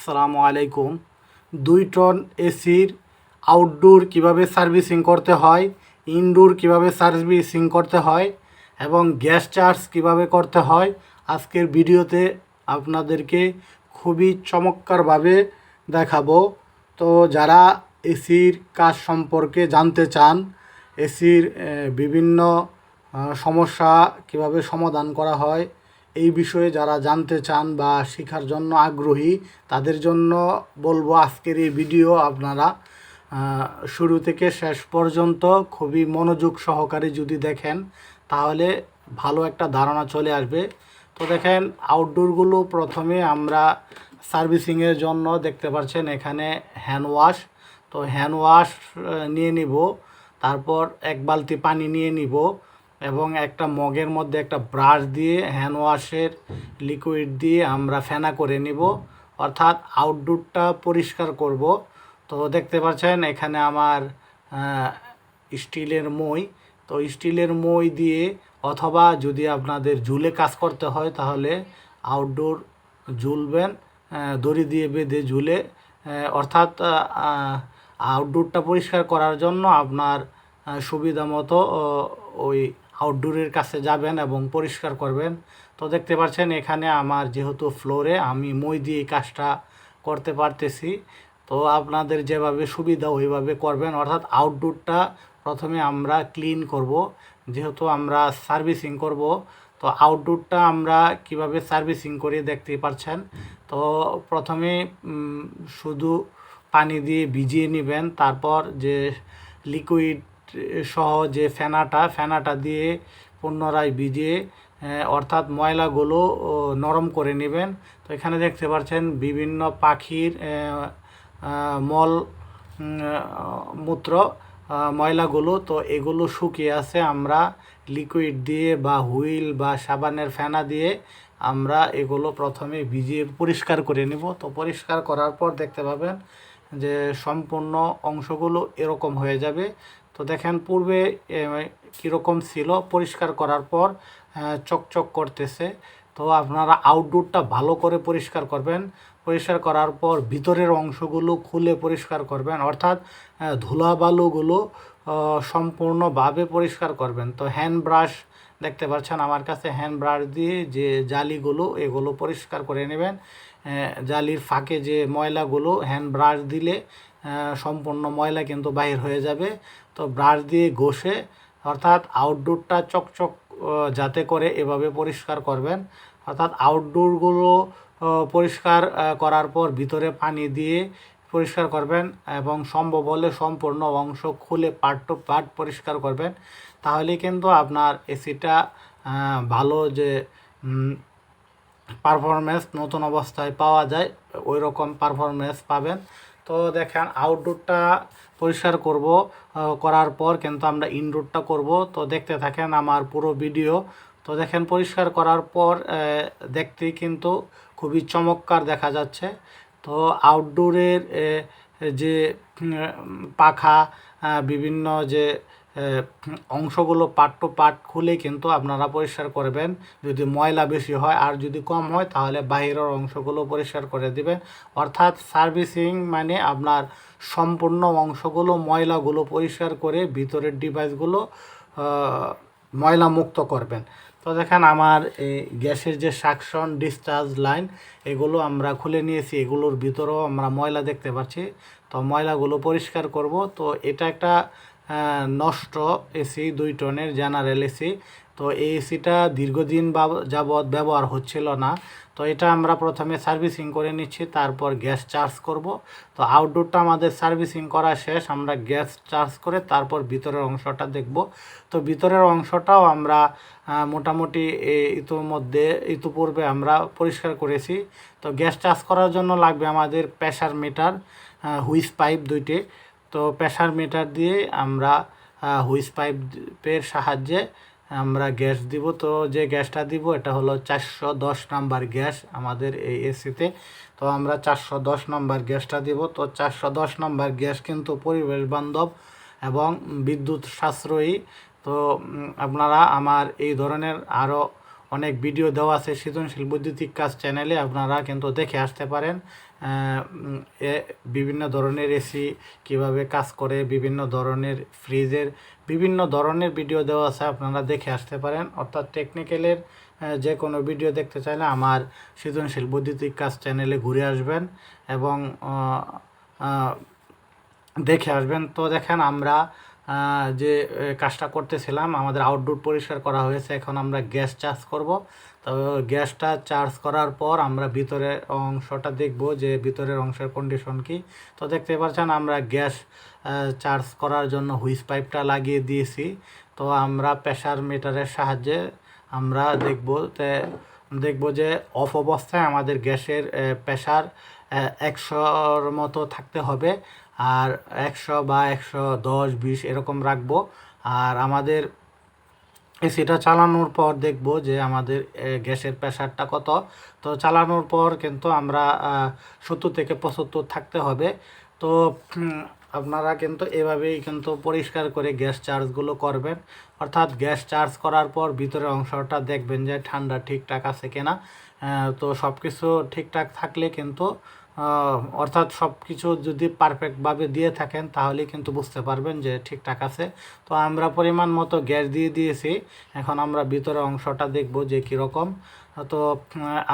আসসালামু আলাইকুম। দুই টন এসির আউটডোর কীভাবে সার্ভিসিং করতে হয় ইনডোর কীভাবে সার্ভিসিং করতে হয়, এবং গ্যাস চার্জ কীভাবে করতে হয়, আজকের ভিডিওতে আপনাদেরকে খুবই চমৎকারভাবে দেখাবো। তো যারা এসির কাজ সম্পর্কে জানতে চান, এসির বিভিন্ন সমস্যা কীভাবে সমাধান করা হয় এই বিষয়ে যারা জানতে চান বা শেখার জন্য আগ্রহী, তাদের জন্য বলব আজকের এই ভিডিও আপনারা শুরু থেকে শেষ পর্যন্ত খুবই মনোযোগ সহকারে যদি দেখেন, তাহলে ভালো একটা ধারণা চলে আসবে। তো দেখেন আউটডোরগুলো প্রথমে আমরা সার্ভিসিংয়ের জন্য দেখতে পাচ্ছেন এখানে হ্যান্ড ওয়াশ তো হ্যান্ড ওয়াশ নিয়ে নিব, তারপর এক বালতি পানি নিয়ে নিব। এবং একটা মগের মধ্যে একটা ব্রাশ দিয়ে হ্যান্ড ওয়াশের লিকুইড দিয়ে আমরা ফেনা করে নিব। অর্থাৎ আউটডোরটা পরিষ্কার করব। তো দেখতে পাচ্ছেন এখানে আমার স্টিলের মই। তো স্টিলের মই দিয়ে অথবা যদি আপনাদের ঝুলে কাজ করতে হয় তাহলে আউটডোর ঝুলবেন দড়ি দিয়ে বেঁধে ঝুলে। অর্থাৎ আউটডোরটা পরিষ্কার করার জন্য আপনার সুবিধা মতো ওই আউটডোরের কাছে যাবেন এবং পরিষ্কার করবেন। তো দেখতে পাচ্ছেন এখানে আমার যেহেতু ফ্লোরে আমি মই দিয়ে কাজটা করতে পারতেছি। তো আপনাদের যেভাবে সুবিধা ওইভাবে করবেন। অর্থাৎ আউটডোরটা প্রথমে আমরা ক্লিন করব, যেহেতু আমরা সার্ভিসিং করব। তো আউটডোরটা আমরা কীভাবে সার্ভিসিং করি দেখতে পাচ্ছেন। তো প্রথমে শুধু পানি দিয়ে ভিজিয়ে নেবেন, তারপর যে লিকুইড সহ যে ফেনাটা ফেনাটা দিয়ে পুনরায় ভিজিয়ে অর্থাৎ ময়লাগুলো নরম করে নেবেন। তো এখানে দেখতে পাচ্ছেন বিভিন্ন পাখির মল মূত্র ময়লাগুলো। তো এগুলো শুকিয়ে আছে। আমরা লিকুইড দিয়ে বা হুইল বা সাবানের ফেনা দিয়ে আমরা এগুলো প্রথমে ভিজিয়ে পরিষ্কার করে নেব। তো পরিষ্কার করার পর দেখতে পাবেন যে সম্পূর্ণ অংশগুলো এরকম হয়ে যাবে। তো দেখেন, পূর্বে কীরকম ছিল, পরিষ্কার করার পর চকচক করতেছে। তো আপনারা আউটডোরটা ভালো করে পরিষ্কার করবেন। পরিষ্কার করার পর ভিতরের অংশগুলো খুলে পরিষ্কার করবেন। অর্থাৎ ধুলাবালুগুলো সম্পূর্ণভাবে পরিষ্কার করবেন। তো হ্যান্ড ব্রাশ দেখতে পাচ্ছেন আমার কাছে হ্যান্ড ব্রাশ দিয়ে যে জালিগুলো, এগুলো পরিষ্কার করে নেবেন। জালির ফাঁকে যে ময়লাগুলো হ্যান্ড ব্রাশ দিলে সম্পূর্ণ ময়লা কিন্তু বাহির হয়ে যাবে। তো ব্রাশ দিয়ে ঘষে, অর্থাৎ আউটডোরটা চকচক যাতে করে এভাবে পরিষ্কার করবেন। অর্থাৎ আউটডোরগুলো পরিষ্কার করার পর ভিতরে পানি দিয়ে পরিষ্কার করবেন এবং সম্ভব হলে সম্পূর্ণ অংশ খুলে পার্ট টু পার্ট পরিষ্কার করবেন। তাহলে কিন্তু আপনার এসিটা ভালো যে পারফরমেন্স নতুন অবস্থায় পাওয়া যায় ওই রকম পারফরমেন্স পাবেন। তো দেখেন আউটডোরটা পরিষ্কার করব করার পর কিন্তু আমরা ইনডোরটা করব। তো দেখতে থাকেন আমার পুরো ভিডিও তো দেখেন, পরিষ্কার করার পর দেখতে কিন্তু খুবই চমৎকার দেখা যাচ্ছে। তো আউটডোরের যে পাখা বিভিন্ন যে অংশগুলো পার্ট টু পার্ট খুলে কিন্তু আপনারা পরিষ্কার করবেন। যদি ময়লা বেশি হয় আর যদি কম হয়, তাহলে বাহিরের অংশগুলো পরিষ্কার করে দিবেন। অর্থাৎ সার্ভিসিং মানে আপনার সম্পূর্ণ অংশগুলো, ময়লাগুলো পরিষ্কার করে ভিতরের ডিভাইসগুলো ময়লা মুক্ত করবেন। তো দেখেন আমার এই গ্যাসের যে সাকশন, ডিসচার্জ লাইন, এগুলো আমরা খুলে নিয়েছি। এগুলোর ভিতরেও আমরা ময়লা দেখতে পাচ্ছি। তো ময়লাগুলো পরিষ্কার করব। তো এটা একটা নষ্ট এসি, দুই টনের জেনারেল এসি। তো এই এসিটা দীর্ঘদিন যাবৎ ব্যবহার হচ্ছিল না। তো এটা আমরা প্রথমে সার্ভিসিং করে নিচ্ছি, তারপর গ্যাস চার্জ করব। তো আউটডোরটা আমাদের সার্ভিসিং করা শেষ, আমরা গ্যাস চার্জ করে তারপর ভিতরের অংশটা দেখব। তো ভিতরের অংশটাও আমরা মোটামুটি ইতোমধ্যে, ইতিপূর্বে আমরা পরিষ্কার করেছি। তো গ্যাস চার্জ করার জন্য লাগবে আমাদের প্রেশার মিটার হুইস পাইপ দুইটি। তো প্রেশার মিটার দিয়ে আমরা হুইস পাইপের সাহায্যে আমরা গ্যাস দিব। তো যে গ্যাসটা দিব, এটা হলো চারশো দশ নাম্বার গ্যাস আমাদের এই এসিতে। তো আমরা চারশো দশ নাম্বার গ্যাসটা দিব। তো চারশো দশ নাম্বার গ্যাস কিন্তু পরিবেশ বান্ধব এবং বিদ্যুৎ সাশ্রয়ী। তো আপনারা আমার এই ধরনের আরও অনেক ভিডিও দেওয়া আছে সৃজনশীল বৈদ্যুতিক কাজ চ্যানেলে আপনারা কিন্তু দেখে আসতে পারেন। বিভিন্ন ধরনের এসি কীভাবে কাজ করে, বিভিন্ন ধরনের ফ্রিজের, বিভিন্ন ধরনের ভিডিও দেওয়া আছে, আপনারা দেখে আসতে পারেন। অর্থাৎ টেকনিক্যালের যে কোনো ভিডিও দেখতে চাইলে আমার সৃজনশীল বৈদ্যুতিক কাজ চ্যানেলে ঘুরে আসবেন এবং দেখে আসবেন। তো দেখেন, আমরা যে কাজটা করতেছিলাম, আমাদের আউটডোর পরিষ্কার করা হয়েছে, এখন আমরা গ্যাস চার্জ করব। তো গ্যাসটা চার্জ করার পর আমরা ভিতরের অংশটা দেখব যে, ভিতরের অংশের কন্ডিশন কি। তো দেখতে পাচ্ছেন, আমরা গ্যাস চার্জ করার জন্য হুইস পাইপটা লাগিয়ে দিয়েছি। তো আমরা প্রেশার মিটারের সাহায্যে আমরা দেখব তে, দেখব যে অফ অবস্থায় আমাদের গ্যাসের প্রেশার একশোর মতো থাকতে হবে। আর একশো বা একশো দশ, বিশ এরকম রাখব। আর আমাদের এসিটা চালানোর পর দেখব যে আমাদের গ্যাসের প্রেশারটা কত। তো চালানোর পর কিন্তু আমরা সত্তর থেকে পঁচাত্তর থাকতে হবে। তো আপনারা কিন্তু এভাবেই কিন্তু পরিষ্কার করে গ্যাস চার্জগুলো করবেন। অর্থাৎ গ্যাস চার্জ করার পর ভিতরের অংশটা দেখবেন যে ঠান্ডা ঠিকঠাক আছে কিনা। তো সব কিছু ঠিকঠাক থাকলে কিন্তু অর্থাৎ সব কিছু যদি পারফেক্টভাবে দিয়ে থাকেন তাহলে কিন্তু বুঝতে পারবেন যে ঠিকঠাক আছে। তো আমরা পরিমাণ মতো গ্যাস দিয়ে দিয়েছি। এখন আমরা ভিতরে অংশটা দেখব যে কীরকম। তো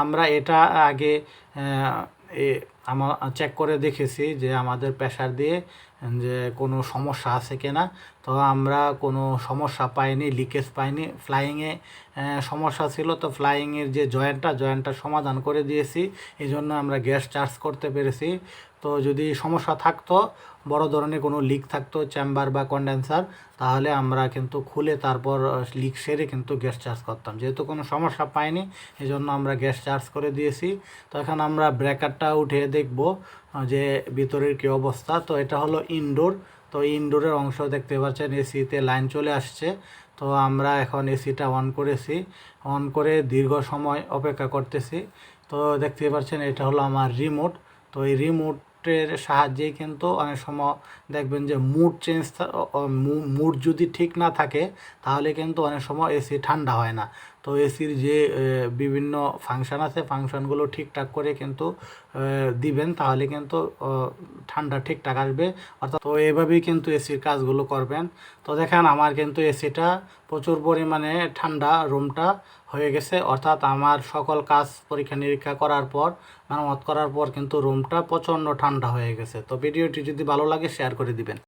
আমরা এটা আগে আমার চেক করে দেখেছি যে আমাদের প্রেশার দিয়ে যে কোনো সমস্যা আছে কিনা তো আমরা কোনো সমস্যা পাইনি লিকেজ পাইনি। ফ্লাইংয়ে সমস্যা ছিল, তো ফ্লাইংয়ের যে জয়েন্টটা জয়েন্টটা সমাধান করে দিয়েছি। এই জন্য আমরা গ্যাস চার্জ করতে পেরেছি। তো যদি সমস্যা থাকতো বড় ধরনের কোনো লিক থাকতো চেম্বার বা কন্ডেন্সার তাহলে আমরা কিন্তু খুলে তারপর লিক সেরে কিন্তু গ্যাস চার্জ করতাম। যেহেতু কোনো সমস্যা পাইনি এই জন্য আমরা গ্যাস চার্জ করে দিয়েছি। তো এখন আমরা ব্রেকারটা উঠে দেখব যে ভিতরের কী অবস্থা। তো এটা হলো ইনডোর তো ইনডোরের অংশ দেখতে পাচ্ছেন এসিতে লাইন চলে আসছে। তো আমরা এখন এসিটা অন করেছি। অন করে দীর্ঘ সময় অপেক্ষা করতেছি। তো দেখতে পাচ্ছেন, এটা হলো আমার রিমোট তো এই রিমোটের সাহায্যেই কিন্তু অনেক সময় দেখবেন যে মুড চেঞ্জ মুড যদি ঠিক না থাকে, তাহলে কিন্তু অনেক সময় এসি ঠান্ডা হয় না। তো এসির যে বিভিন্ন ফাংশন আছে ফাংশনগুলো ঠিকঠাক করে কিন্তু দিবেন, তাহলে কিন্তু ঠান্ডা ঠিকঠাক আসবে। অর্থাৎ তো এভাবেই কিন্তু এসির কাজগুলো করবেন। তো দেখেন, আমার কিন্তু এসিটা প্রচুর পরিমাণে ঠান্ডা রুমটা হয়ে গেছে। অর্থাৎ আমার সকল কাজ পরীক্ষা নিরীক্ষা করার পর, মেরামত করার পর কিন্তু রুমটা প্রচণ্ড ঠান্ডা হয়ে গেছে। তো ভিডিওটি যদি ভালো লাগে, শেয়ার করে দিবেন।